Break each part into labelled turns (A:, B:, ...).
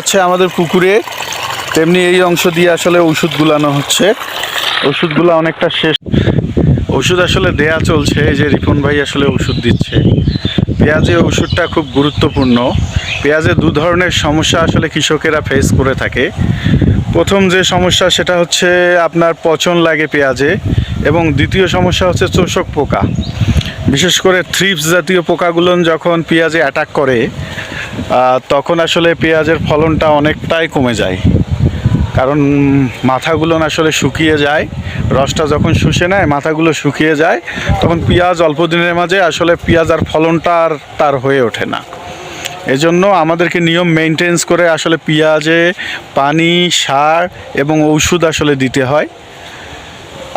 A: আছে আমাদের পুকুরে তেমনি এই অংশ দিয়ে আসলে ওষুধ গুলানো হচ্ছে। ওষুধগুলো অনেকটা শেষ। ওষুধ আসলে দেয়া চলছে যে রিপন ভাই আসলে ওষুধ দিচ্ছে। পেঁয়াজে ওষুধটা খুব গুরুত্বপূর্ণ। পেঁয়াজে দু ধরনের সমস্যা আসলে কৃষকেরা ফেস করে থাকে। প্রথম যে সমস্যা সেটা হচ্ছে আপনার পচন লাগে পেঁয়াজে এবং দ্বিতীয় সমস্যা হচ্ছে চোষক পোকা। বিশেষ করে থ্রিপস জাতীয় পোকাগুলো যখন পেঁয়াজে অ্যাটাক করে তখন আসলে পেঁয়াজের ফলনটা অনেকটাই কমে যায়। কারণ মাথাগুলো আসলে শুকিয়ে যায়, রসটা যখন শুষে নেয়, মাথাগুলো শুকিয়ে যায়, তখন পেঁয়াজ অল্প দিনের মাঝে আসলে পেঁয়াজ আর ফলনটা আর তার হয়ে ওঠে না। এজন্য আমাদেরকে নিয়ম মেনটেন্স করে আসলে পেঁয়াজে পানি, সার এবং ঔষধ আসলে দিতে হয়।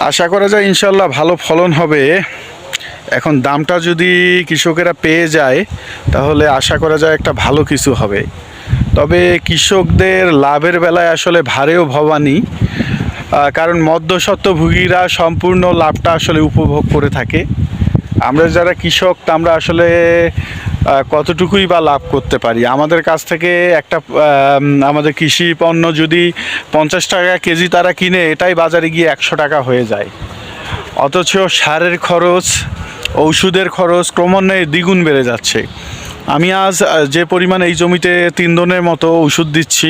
A: আশা করা যায় ইনশাল্লাহ ভালো ফলন হবে। এখন দামটা যদি কৃষকেরা পেয়ে যায়, তাহলে আশা করা যায় একটা ভালো কিছু হবে। তবে কৃষকদের লাভের বেলায় আসলে ভারেও ভবানী কারণ মধ্যস্বত্বভোগীরা সম্পূর্ণ লাভটা আসলে উপভোগ করে থাকে। আমরা যারা কৃষক, তা আমরা আসলে কতটুকুই বা লাভ করতে পারি? আমাদের কাছ থেকে একটা আমাদের কৃষি পণ্য যদি পঞ্চাশ টাকা কেজি তারা কিনে, এটাই বাজারে গিয়ে একশো টাকা হয়ে যায়। অথচ সারের খরচ ঔষধের খরচ ক্রমান্বয়ে দ্বিগুণ বেড়ে যাচ্ছে। আমি আজ যে পরিমাণ এই জমিতে তিন দনের মতো ওষুধ দিচ্ছি,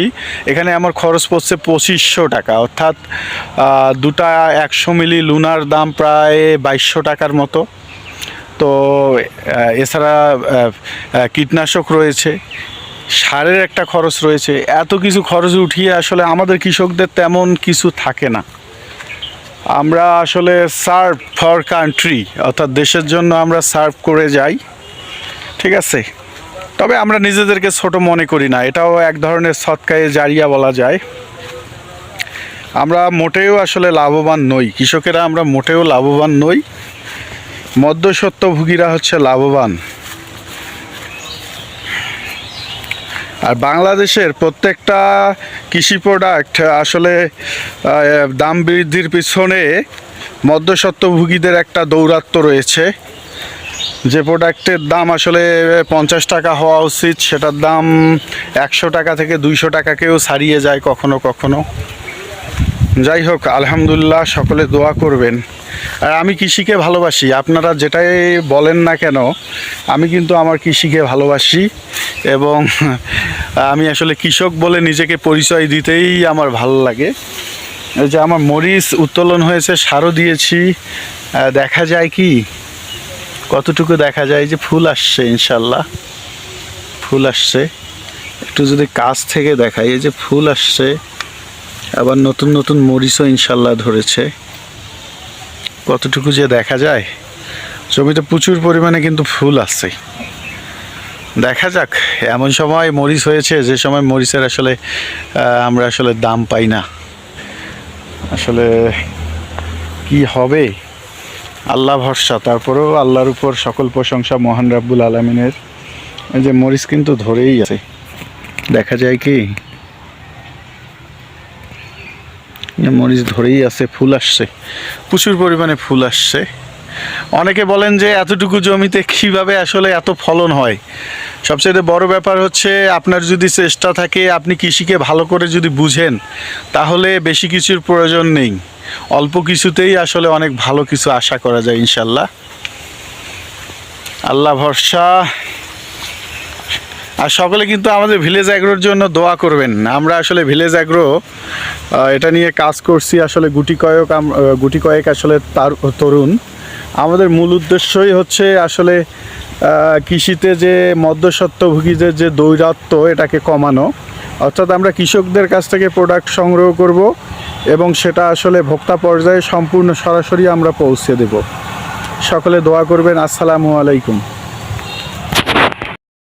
A: এখানে আমার খরচ পড়ছে পঁচিশশো টাকা। অর্থাৎ দুটা একশো মিলি লুনার দাম প্রায় বাইশশো টাকার মতো। তো এছাড়া কীটনাশক রয়েছে, সারের একটা খরচ রয়েছে। এত কিছু খরচ উঠিয়ে আসলে আমাদের কৃষকদের তেমন কিছু থাকে না। আমরা আসলে সার্ভ ফর কান্ট্রি, অর্থাৎ দেশের জন্য আমরা সার্ভ করে যাই, ঠিক আছে? তবে আমরা নিজেদেরকে ছোট মনে করি না, এটাও এক ধরনের সৎকায়ে জারিয়া বলা যায়। আমরা মোটেও আসলে লাভবান নই, কৃষকেরা আমরা মোটেও লাভবান নই মধ্যস্বত্বভোগীরা হচ্ছে লাভবান। আর বাংলাদেশের প্রত্যেকটা কৃষি প্রোডাক্ট আসলে দাম বৃদ্ধির পিছনে মধ্যস্বত্বভোগীদের একটা দৌরাত্ম্য রয়েছে। যে প্রোডাক্টের দাম আসলে পঞ্চাশ টাকা হওয়া উচিত, সেটার দাম একশো টাকা থেকে দুইশো টাকাকেও ছাড়িয়ে যায় কখনো কখনো। যাই হোক, আলহামদুলিল্লাহ সকলে দোয়া করবেন। আমি কৃষিকে ভালোবাসি। আপনারা যেটাই বলেন না কেন, আমি কিন্তু আমার কৃষিকে ভালোবাসি এবং আমি আসলে কৃষক বলে নিজেকে পরিচয় দিতেই আমার ভালো লাগে। যে আমার মরিচ উত্তোলন হয়েছে, সারও দিয়েছি। দেখা যায় কি? কতটুকু দেখা যায় যে ফুল আসছে ইনশাল্লাহ। ফুল আসছে। একটু যদি কাছ থেকে দেখাই, এই যে ফুল আসছে, আবার নতুন নতুন মরিচও ইনশাল্লাহ ধরেছে। কতটুকু যে দেখা যায়, জমিতে প্রচুর পরিমাণে কিন্তু ফুল আসছে। দেখা যাক, এমন সময় মরিচ হয়েছে, যে সময় মরিচের আসলে আমরা আসলে দাম পাই না। আসলে কি হবে? আল্লাহ ভরসা, তারপরেও আল্লাহর উপর সকল প্রশংসা মহান রাব্বুল আলমিনের। যে মরিচ কিন্তু ধরেই আছে। দেখা যায় কি এই মরিচ ধরেই আছে, ফুল আসছে। প্রচুর পরিমাণে ফুল আসছে। অনেকে বলেন যে এতটুকু জমিতে কীভাবে আসলে এত ফলন হয়? সবচেয়ে বড় ব্যাপার হচ্ছে আপনার যদি চেষ্টা থাকে, আপনি কৃষিকে ভালো করে যদি বুঝেন, তাহলে বেশি কিছুর প্রয়োজন নেই। অল্প কিছুতেই আসলে অনেক ভালো কিছু আশা করা যায় ইনশাল্লাহ। আল্লাহ ভরসা। আর সকলে কিন্তু আমাদের ভিলেজ অ্যাগ্রোর জন্য দোয়া করবেন। আমরা আসলে ভিলেজ অ্যাগ্রো এটা নিয়ে কাজ করছি আসলে গুটি কয়েক গুটি কয়েক আসলে তার তরুণ। আমাদের মূল উদ্দেশ্যই হচ্ছে আসলে কৃষিতে যে মধ্যস্বত্বভোগীদের যে দৌরাত্ম্য এটাকে কমানো। অর্থাৎ আমরা কৃষকদের কাছ থেকে প্রোডাক্ট সংগ্রহ করব এবং সেটা আসলে ভোক্তা পর্যায়ে সম্পূর্ণ সরাসরি আমরা পৌঁছে দেব। সকলে দোয়া করবেন। আসসালামু আলাইকুম।